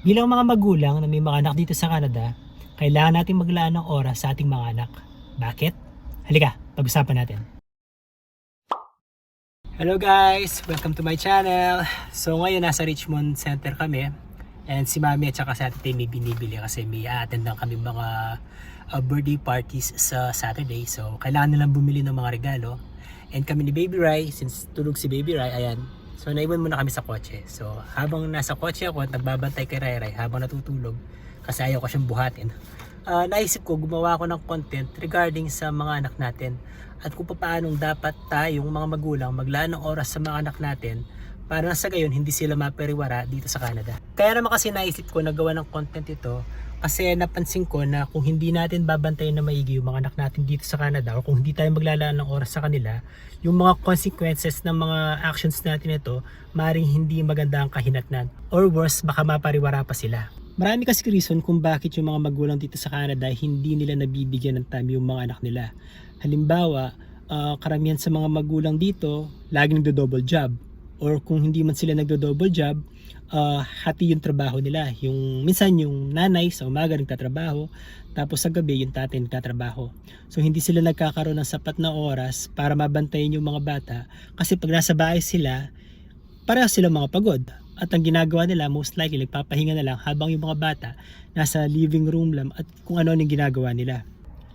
Bilang mga magulang na may mga anak dito sa Canada, kailangan natin maglaan ng oras sa ating mga anak. Bakit? Halika, pag-usapan natin. Hello guys! Welcome to my channel! So ngayon nasa Richmond Center kami and si Mami at saka si Ate may binibili kasi may attend lang kami mga uh, birthday parties sa Saturday so kailangan nilang bumili ng mga regalo and kami ni Baby Rai since tulog si Baby Rai ayan so naiwan muna kami sa kotse so habang nasa kotse ako at nagbabantay kay Rai Rai habang natutulog kasi ayaw ko siyang buhatin uh, naisip ko gumawa ako ng content regarding sa mga anak natin at kung paano dapat tayong mga magulang maglaan ng oras sa mga anak natin para sa gayon hindi sila maperiwara dito sa Canada. Kaya naman kasi naisip ko na gawa ng content ito kasi napansin ko na kung hindi natin babantayan na maigi yung mga anak natin dito sa Canada o kung hindi tayo maglalaan ng oras sa kanila, yung mga consequences ng mga actions natin ito, maring hindi maganda ang kahinatnan. Or worse, baka mapariwara pa sila. Marami kasi reason kung bakit yung mga magulang dito sa Canada hindi nila nabibigyan ng time yung mga anak nila. Halimbawa, uh, karamihan sa mga magulang dito, laging nagdo-double job. Or kung hindi man sila nagdo-double job, uh, hati yung trabaho nila. Yung, minsan yung nanay sa umaga nagtatrabaho, tapos sa gabi yung tatay nagtatrabaho. So hindi sila nagkakaroon ng sapat na oras para mabantayan yung mga bata. Kasi pag nasa bahay sila, pareho sila mga pagod. At ang ginagawa nila, most likely, nagpapahinga na lang habang yung mga bata nasa living room lang at kung ano yung ginagawa nila.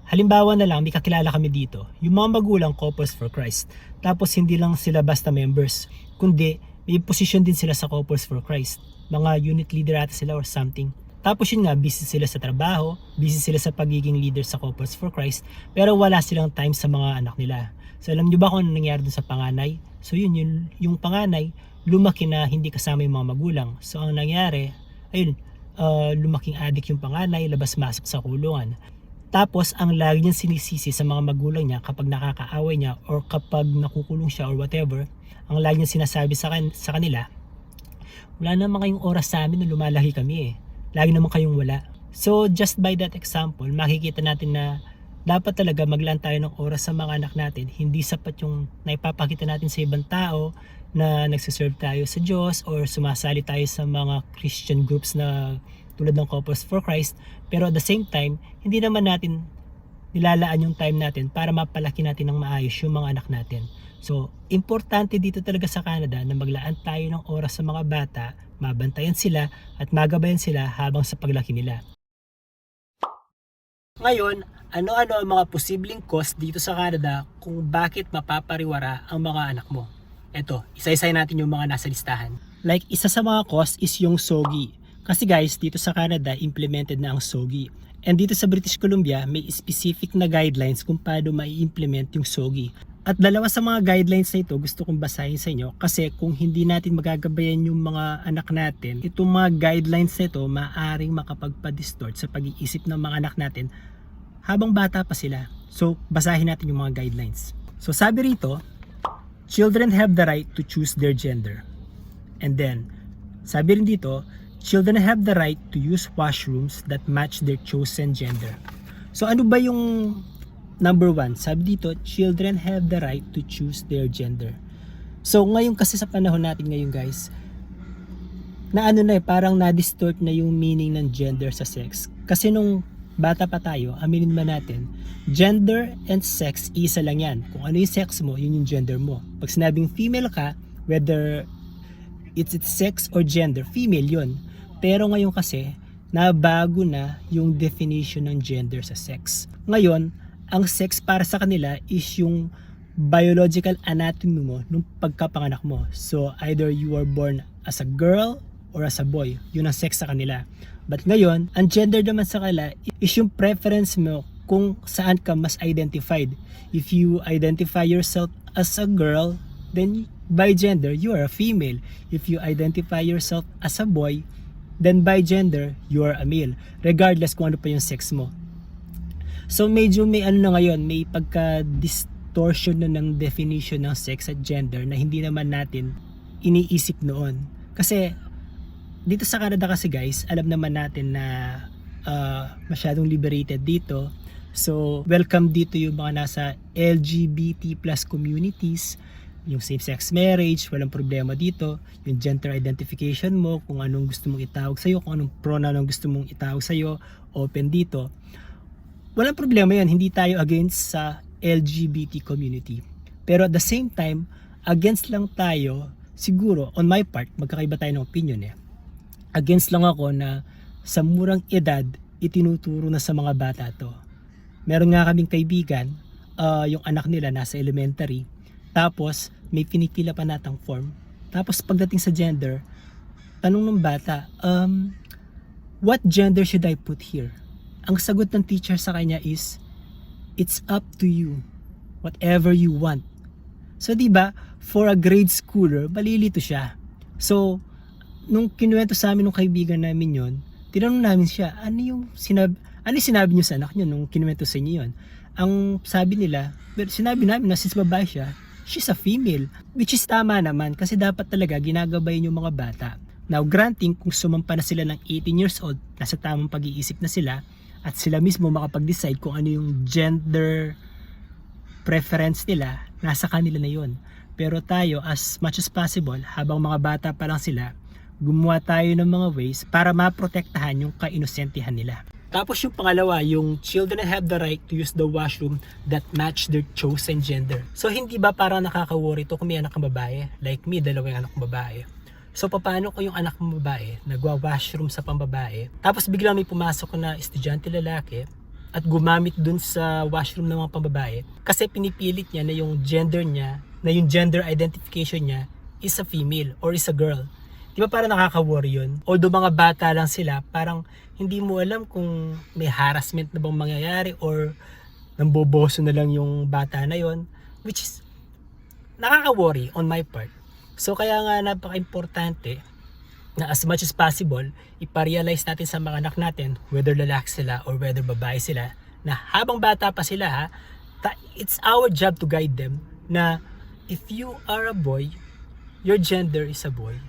Halimbawa na lang, may kakilala kami dito, yung mga magulang Couples for Christ. Tapos hindi lang sila basta members, kundi may position din sila sa Couples for Christ. Mga unit leader ata sila or something. Tapos yun nga, busy sila sa trabaho, busy sila sa pagiging leader sa Couples for Christ, pero wala silang time sa mga anak nila. So alam nyo ba kung ano nangyari dun sa panganay? So yun, yun yung panganay, lumaki na hindi kasama yung mga magulang. So ang nangyari, ayun, uh, lumaking adik yung panganay, labas-masok sa kulungan. Tapos ang lagi niyang sinisisi sa mga magulang niya kapag nakakaaway niya or kapag nakukulong siya or whatever, ang lagi niyang sinasabi sa, kan- sa kanila, wala naman kayong oras sa amin nung lumalaki kami eh. Lagi naman kayong wala. So just by that example, makikita natin na dapat talaga maglaan tayo ng oras sa mga anak natin. Hindi sapat yung naipapakita natin sa ibang tao na nagsiserve tayo sa Diyos or sumasali tayo sa mga Christian groups na tulad ng Couples for Christ pero at the same time hindi naman natin nilalaan yung time natin para mapalaki natin ng maayos yung mga anak natin so importante dito talaga sa Canada na maglaan tayo ng oras sa mga bata mabantayan sila at magabayan sila habang sa paglaki nila ngayon, ano-ano ang mga posibleng cause dito sa Canada kung bakit mapapariwara ang mga anak mo? Ito, isa-isay natin yung mga nasa listahan. Like, isa sa mga cause is yung SOGI. Kasi guys, dito sa Canada, implemented na ang SOGI. And dito sa British Columbia, may specific na guidelines kung paano mai-implement yung SOGI. At dalawa sa mga guidelines na ito, gusto kong basahin sa inyo kasi kung hindi natin magagabayan yung mga anak natin, itong mga guidelines na ito maaring makapagpa-distort sa pag-iisip ng mga anak natin habang bata pa sila. So, basahin natin yung mga guidelines. So, sabi rito, children have the right to choose their gender. And then, sabi rin dito, children have the right to use washrooms that match their chosen gender. So ano ba yung number one? Sabi dito, children have the right to choose their gender. So ngayon kasi sa panahon natin ngayon guys, na ano na eh, parang na-distort na yung meaning ng gender sa sex. Kasi nung bata pa tayo, aminin man natin, gender and sex, isa lang yan. Kung ano yung sex mo, yun yung gender mo. Pag sinabing female ka, whether it's its sex or gender, female yun. Pero ngayon kasi, nabago na yung definition ng gender sa sex. Ngayon, ang sex para sa kanila is yung biological anatomy mo nung pagkapanganak mo. So, either you were born as a girl or as a boy. Yun ang sex sa kanila. But ngayon, ang gender naman sa kanila is yung preference mo kung saan ka mas identified. If you identify yourself as a girl, then by gender, you are a female. If you identify yourself as a boy, then by gender, you are a male. Regardless kung ano pa yung sex mo. So medyo may ano na ngayon, may pagka-distortion na ng definition ng sex at gender na hindi naman natin iniisip noon. Kasi dito sa Canada kasi guys, alam naman natin na uh, masyadong liberated dito. So welcome dito yung mga nasa LGBT plus communities yung same-sex marriage, walang problema dito. Yung gender identification mo, kung anong gusto mong itawag sa'yo, kung anong pronoun ang gusto mong itawag sa'yo, open dito. Walang problema yan, hindi tayo against sa LGBT community. Pero at the same time, against lang tayo, siguro, on my part, magkakaiba tayo ng opinion eh. Against lang ako na sa murang edad, itinuturo na sa mga bata to. Meron nga kaming kaibigan, ah, yung anak nila nasa elementary, tapos may pinipila pa natang form. Tapos pagdating sa gender, tanong ng bata, um, what gender should I put here? Ang sagot ng teacher sa kanya is, it's up to you. Whatever you want. So, di ba, for a grade schooler, balilito siya. So, nung kinuwento sa amin ng kaibigan namin yon, tinanong namin siya, ano yung sinab ano yung sinabi niyo sa anak niyo nung kinuwento sa inyo yon? Ang sabi nila, pero sinabi namin na since babae siya, she's a female. Which is tama naman kasi dapat talaga ginagabayan yung mga bata. Now, granting kung sumampa na sila ng 18 years old, nasa tamang pag-iisip na sila, at sila mismo makapag-decide kung ano yung gender preference nila, nasa kanila na yon. Pero tayo, as much as possible, habang mga bata pa lang sila, gumawa tayo ng mga ways para maprotektahan yung kainosentihan nila. Tapos yung pangalawa, yung children have the right to use the washroom that match their chosen gender. So hindi ba parang nakaka-worry to kung may anak kang babae? Like me, dalawang anak kong babae. So paano ko yung anak kong babae nagwa-washroom sa pambabae tapos biglang may pumasok na estudyante lalaki at gumamit dun sa washroom ng mga pambabae kasi pinipilit niya na yung gender niya, na yung gender identification niya is a female or is a girl. Di ba parang nakaka-worry yun? Although mga bata lang sila, parang hindi mo alam kung may harassment na bang mangyayari or namboboso na lang yung bata na yon which is nakaka-worry on my part. So kaya nga napaka-importante na as much as possible, iparealize natin sa mga anak natin, whether lalaki sila or whether babae sila, na habang bata pa sila ha, it's our job to guide them na if you are a boy, your gender is a boy.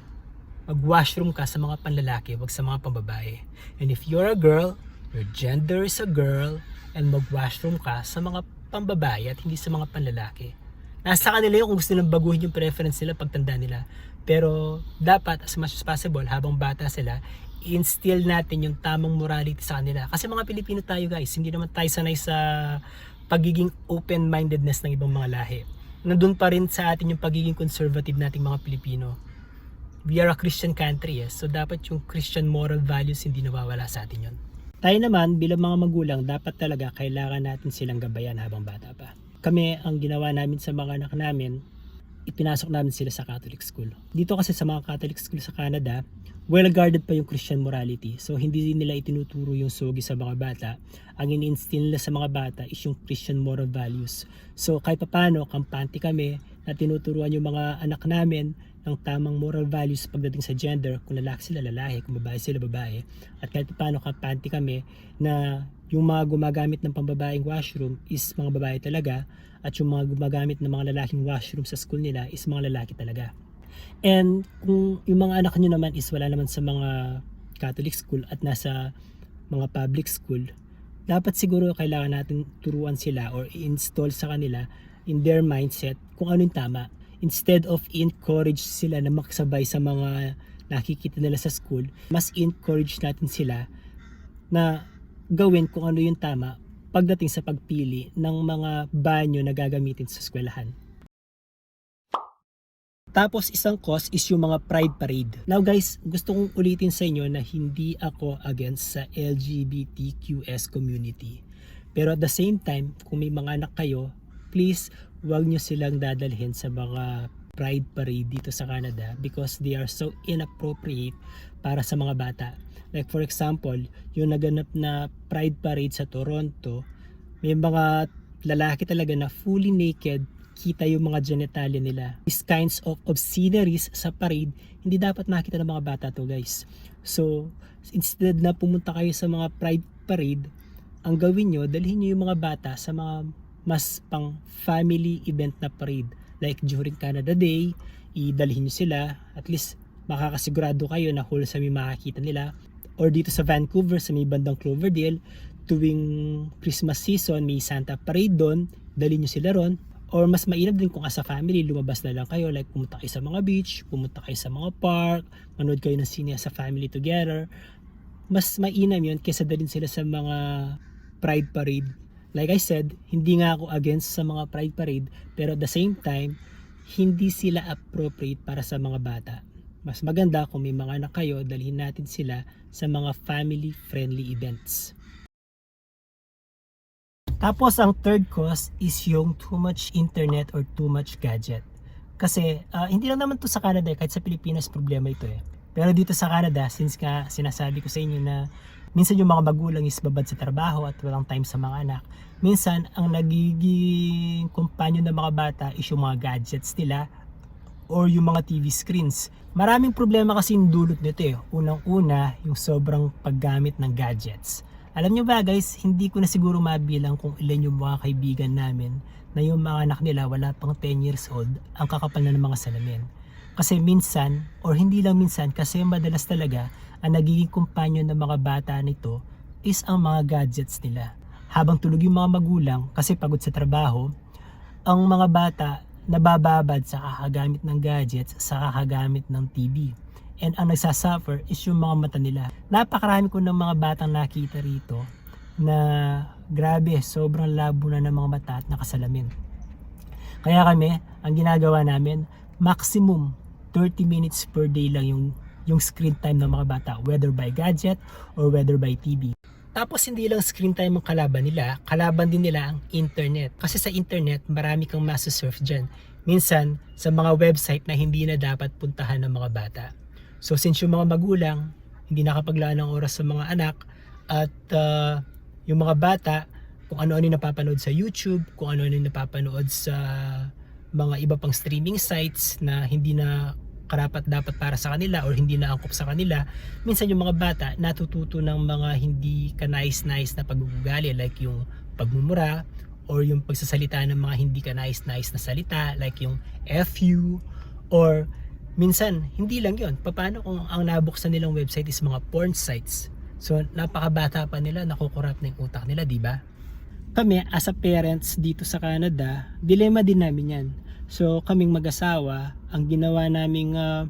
Mag-washroom ka sa mga panlalaki, wag sa mga pambabae. And if you're a girl, your gender is a girl, and mag-washroom ka sa mga pambabae at hindi sa mga panlalaki. Nasa kanila yun kung gusto nilang baguhin yung preference nila pagtanda nila. Pero dapat as much as possible habang bata sila, instill natin yung tamang morality sa kanila. Kasi mga Pilipino tayo guys, hindi naman tayo sanay sa pagiging open-mindedness ng ibang mga lahi. Nandun pa rin sa atin yung pagiging conservative nating mga Pilipino. We are a Christian country, yes. so dapat yung Christian moral values hindi nawawala sa atin yon. Tayo naman, bilang mga magulang, dapat talaga kailangan natin silang gabayan habang bata pa. Kami, ang ginawa namin sa mga anak namin, ipinasok namin sila sa Catholic school. Dito kasi sa mga Catholic school sa Canada, well guarded pa yung Christian morality. So hindi nila itinuturo yung sugi sa mga bata. Ang ini-instill nila sa mga bata is yung Christian moral values. So kahit papano, kampante kami na tinuturuan yung mga anak namin ng tamang moral values pagdating sa gender, kung lalaki sila lalaki, kung babae sila babae. At kahit paano kampante kami na yung mga gumagamit ng pambabaeng washroom is mga babae talaga at yung mga gumagamit ng mga lalaking washroom sa school nila is mga lalaki talaga. And kung yung mga anak nyo naman is wala naman sa mga Catholic school at nasa mga public school, dapat siguro kailangan natin turuan sila or i-install sa kanila in their mindset kung ano yung tama. Instead of encourage sila na makasabay sa mga nakikita nila sa school, mas encourage natin sila na gawin kung ano yung tama pagdating sa pagpili ng mga banyo na gagamitin sa eskwelahan. Tapos isang cause is yung mga pride parade. Now guys, gusto kong ulitin sa inyo na hindi ako against sa LGBTQS community. Pero at the same time, kung may mga anak kayo, please wag nyo silang dadalhin sa mga pride parade dito sa Canada because they are so inappropriate para sa mga bata. Like for example, yung naganap na pride parade sa Toronto, may mga lalaki talaga na fully naked kita yung mga genitalia nila. These kinds of obsceneries sa parade, hindi dapat nakita ng mga bata to guys. So, instead na pumunta kayo sa mga pride parade, ang gawin nyo, dalhin nyo yung mga bata sa mga mas pang family event na parade. Like during Canada Day, idalhin nyo sila, at least makakasigurado kayo na wholesome yung makakita nila. Or dito sa Vancouver, sa may bandang Cloverdale, tuwing Christmas season, may Santa Parade doon, dalhin nyo sila ron Or mas mainam din kung as a family, lumabas na lang kayo, like pumunta kayo sa mga beach, pumunta kayo sa mga park, manood kayo ng sine as a family together. Mas mainam yun kesa dalhin sila sa mga pride parade. Like I said, hindi nga ako against sa mga pride parade, pero at the same time, hindi sila appropriate para sa mga bata. Mas maganda kung may mga anak kayo, dalhin natin sila sa mga family-friendly events. Tapos ang third cause is yung too much internet or too much gadget. Kasi ah, hindi lang naman to sa Canada, kahit sa Pilipinas problema ito eh. Pero dito sa Canada, since nga sinasabi ko sa inyo na minsan yung mga magulang is babad sa trabaho at walang time sa mga anak, minsan ang nagiging companion ng mga bata is yung mga gadgets nila or yung mga TV screens. Maraming problema kasi yung dulot nito eh. Unang-una, yung sobrang paggamit ng gadgets. Alam nyo ba guys, hindi ko na siguro mabilang kung ilan yung mga kaibigan namin na yung mga anak nila wala pang 10 years old ang kakapal na ng mga salamin. Kasi minsan, or hindi lang minsan, kasi madalas talaga, ang nagiging kumpanyon ng mga bata nito is ang mga gadgets nila. Habang tulog yung mga magulang kasi pagod sa trabaho, ang mga bata nabababad sa kakagamit ng gadgets, sa kakagamit ng TV. And ang nagsasuffer is yung mga mata nila. Napakarami ko ng mga batang nakita rito na grabe, sobrang labo na ng mga mata at nakasalamin. Kaya kami, ang ginagawa namin, maximum 30 minutes per day lang yung yung screen time ng mga bata, whether by gadget or whether by TV. Tapos hindi lang screen time ang kalaban nila, kalaban din nila ang internet. Kasi sa internet, marami kang masasurf dyan. Minsan, sa mga website na hindi na dapat puntahan ng mga bata. So since yung mga magulang, hindi nakapaglaan ng oras sa mga anak, at uh, yung mga bata, kung ano-ano yung napapanood sa YouTube, kung ano-ano yung napapanood sa mga iba pang streaming sites na hindi na karapat dapat para sa kanila or hindi na angkop sa kanila minsan yung mga bata natututo ng mga hindi ka nice-nice na pag-uugali like yung pagmumura or yung pagsasalita ng mga hindi ka nice-nice na salita like yung FU or minsan hindi lang yon paano kung ang nabuksan nilang website is mga porn sites? So napakabata pa nila nakukurap na yung utak nila di ba? Kami as a parents dito sa Canada dilema din namin yan. So kaming mag-asawa, ang ginawa naming uh,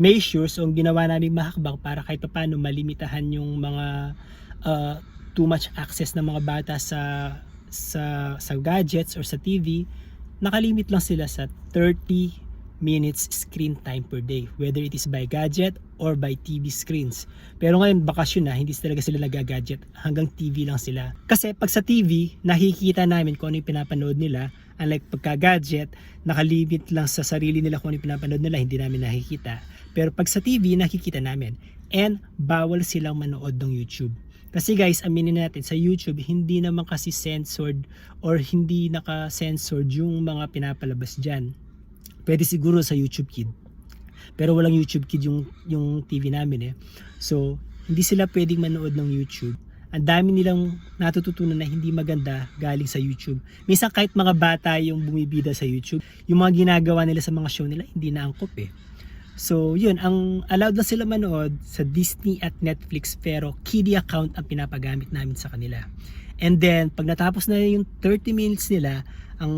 measures o ang ginawa naming mahakbang para kahit paano malimitahan yung mga uh, too much access ng mga bata sa sa sa gadgets or sa TV, nakalimit lang sila sa 30 minutes screen time per day whether it is by gadget or by TV screens. Pero ngayon bakasyon na, hindi talaga sila nagagadget, hanggang TV lang sila. Kasi pag sa TV, nakikita namin kung ano yung pinapanood nila, unlike pagka gadget, nakalimit lang sa sarili nila kung ano pinapanood nila, hindi namin nakikita. Pero pag sa TV, nakikita namin. And bawal silang manood ng YouTube. Kasi guys, aminin natin, sa YouTube, hindi naman kasi censored or hindi naka-censored yung mga pinapalabas dyan. Pwede siguro sa YouTube Kid. Pero walang YouTube Kid yung, yung TV namin eh. So, hindi sila pwedeng manood ng YouTube. Ang dami nilang natututunan na hindi maganda galing sa YouTube. Minsan kahit mga bata yung bumibida sa YouTube, yung mga ginagawa nila sa mga show nila, hindi na angkop eh. So, yun, ang allowed na sila manood sa Disney at Netflix pero kiddie account ang pinapagamit namin sa kanila. And then, pag natapos na yung 30 minutes nila, ang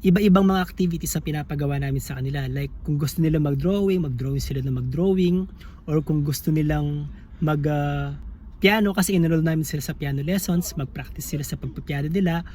iba-ibang mga activities na pinapagawa namin sa kanila. Like, kung gusto nila mag-drawing, mag-drawing sila na mag-drawing. Or kung gusto nilang mag uh, piano, kasi enroll namin sila sa piano lessons, mag-practice sila sa pagpapiano nila.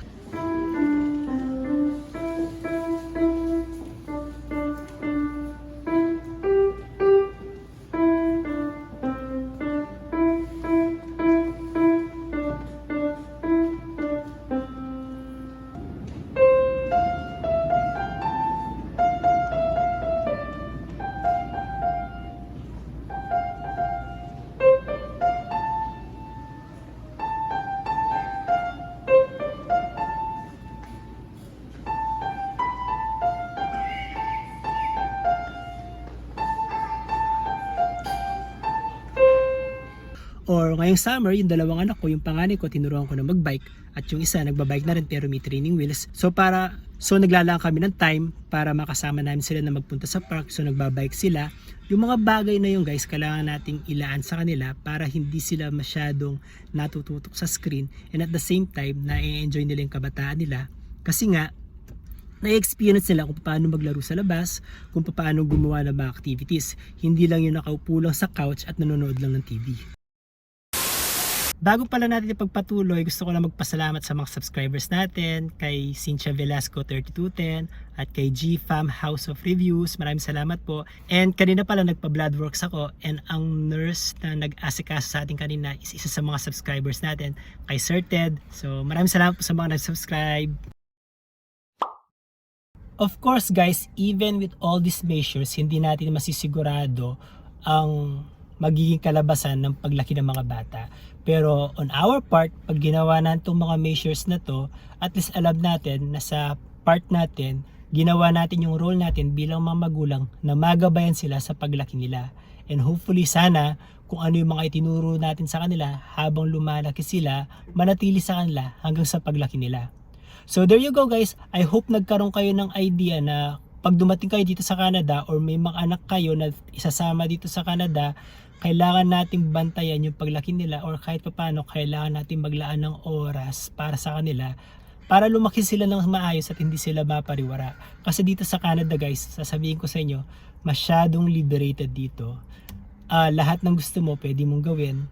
Ngayong summer, yung dalawang anak ko, yung panganay ko, tinuruan ko na magbike at yung isa nagbabike na rin pero may training wheels. So para so naglalaan kami ng time para makasama namin sila na magpunta sa park. So nagbabike sila. Yung mga bagay na yung guys, kailangan nating ilaan sa kanila para hindi sila masyadong natututok sa screen and at the same time na-enjoy nila yung kabataan nila. Kasi nga, na-experience nila kung paano maglaro sa labas, kung paano gumawa ng mga activities. Hindi lang yung nakaupo lang sa couch at nanonood lang ng TV. Bago pala natin ipagpatuloy, gusto ko lang magpasalamat sa mga subscribers natin, kay Cynthia Velasco 3210 at kay GFAM House of Reviews. Maraming salamat po. And kanina pala nagpa-bloodworks ako and ang nurse na nag-asikaso sa atin kanina is isa sa mga subscribers natin, kay Sir Ted. So maraming salamat po sa mga nag-subscribe. Of course guys, even with all these measures, hindi natin masisigurado ang magiging kalabasan ng paglaki ng mga bata. Pero on our part, pag ginawa natin itong mga measures na to, at least alam natin na sa part natin, ginawa natin yung role natin bilang mga magulang na magabayan sila sa paglaki nila. And hopefully sana, kung ano yung mga itinuro natin sa kanila habang lumalaki sila, manatili sa kanila hanggang sa paglaki nila. So there you go guys. I hope nagkaroon kayo ng idea na pag dumating kayo dito sa Canada or may mga anak kayo na isasama dito sa Canada, kailangan nating bantayan yung paglaki nila or kahit paano kailangan natin maglaan ng oras para sa kanila para lumaki sila ng maayos at hindi sila mapariwara. Kasi dito sa Canada guys, sasabihin ko sa inyo, masyadong liberated dito. Ah, lahat ng gusto mo pwede mong gawin.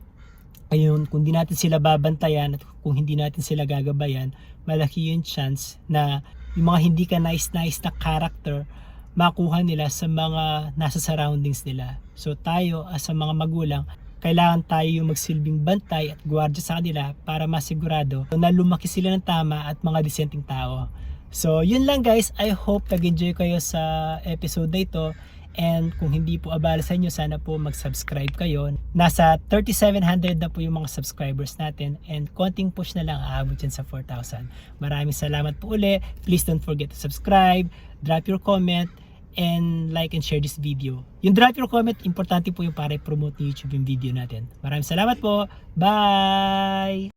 Ayun, kung di natin sila babantayan at kung hindi natin sila gagabayan, malaki yung chance na yung mga hindi ka nice-nice na character makuha nila sa mga nasa surroundings nila. So tayo as a mga magulang, kailangan tayo yung magsilbing bantay at gwardiya sa kanila para masigurado na lumaki sila ng tama at mga disenteng tao. So yun lang guys, I hope nag-enjoy kayo sa episode na ito. And kung hindi po abala sa inyo, sana po mag-subscribe kayo. Nasa 3,700 na po yung mga subscribers natin and konting push na lang aabot yan sa 4,000. Maraming salamat po uli. Please don't forget to subscribe, drop your comment, and like and share this video. Yung drop your comment, importante po yung para i-promote ni YouTube yung video natin. Maraming salamat po. Bye!